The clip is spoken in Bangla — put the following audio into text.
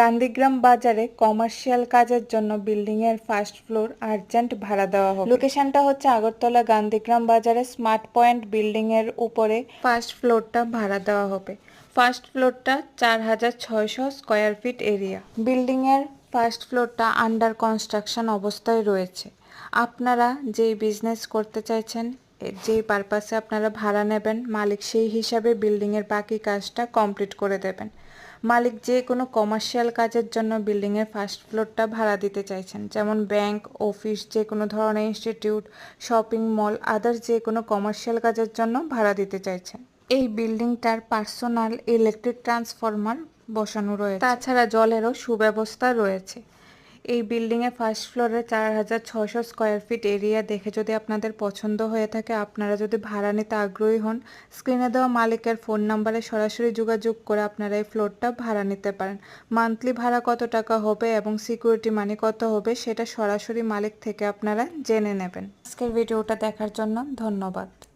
গান্ধীগ্রাম বাজারে কমার্শিয়াল কাজের জন্য বিল্ডিং এর ফার্স্ট ফ্লোর আর্জেন্ট ভাড়া দেওয়া হবে। লোকেশনটা হচ্ছে আগরতলা গান্ধীগ্রাম বাজারে স্মার্ট পয়েন্ট বিল্ডিং এর উপরে ফার্স্ট ফ্লোরটা ভাড়া দেওয়া হবে। ফার্স্ট ফ্লোরটা চার হাজার ছয়শো স্কোয়ার ফিট এরিয়া। বিল্ডিং এর ফার্স্ট ফ্লোরটা আন্ডার কনস্ট্রাকশন অবস্থায় রয়েছে। আপনারা যেই বিজনেস করতে চাইছেন যেই পারপাসে আপনারা ভাড়া নেবেন, মালিক সেই হিসাবে বিল্ডিংয়ের বাকি কাজটা কমপ্লিট করে দেবেন। মালিক যে কোনো কমার্শিয়াল কাজের জন্য বিল্ডিংয়ের ফার্স্ট ফ্লোরটা ভাড়া দিতে চাইছেন। যেমন ব্যাংক অফিস যে কোনো ধরনের ইনস্টিটিউট শপিং মল আদার্স যে কোনো কমার্শিয়াল কাজের জন্য ভাড়া দিতে চাইছেন। এই বিল্ডিংটার পার্সোনাল ইলেকট্রিক ট্রান্সফরমার বসানো রয়েছে। তাছাড়া জলেরও সুব্যবস্থা রয়েছে। এই বিল্ডিংয়ে ফার্স্ট ফ্লোরে চার হাজার ছশো স্কোয়ার ফিট এরিয়া দেখে যদি আপনাদের পছন্দ হয়ে থাকে, আপনারা যদি ভাড়া নিতে আগ্রহী হন স্ক্রিনে দেওয়া মালিকের ফোন নাম্বারে সরাসরি যোগাযোগ করে আপনারা এই ফ্লোরটা ভাড়া নিতে পারেন। মান্থলি ভাড়া কত টাকা হবে এবং সিকিউরিটি মানি কত হবে সেটা সরাসরি মালিক থেকে আপনারা জেনে নেবেন। আজকের ভিডিওটা দেখার জন্য ধন্যবাদ।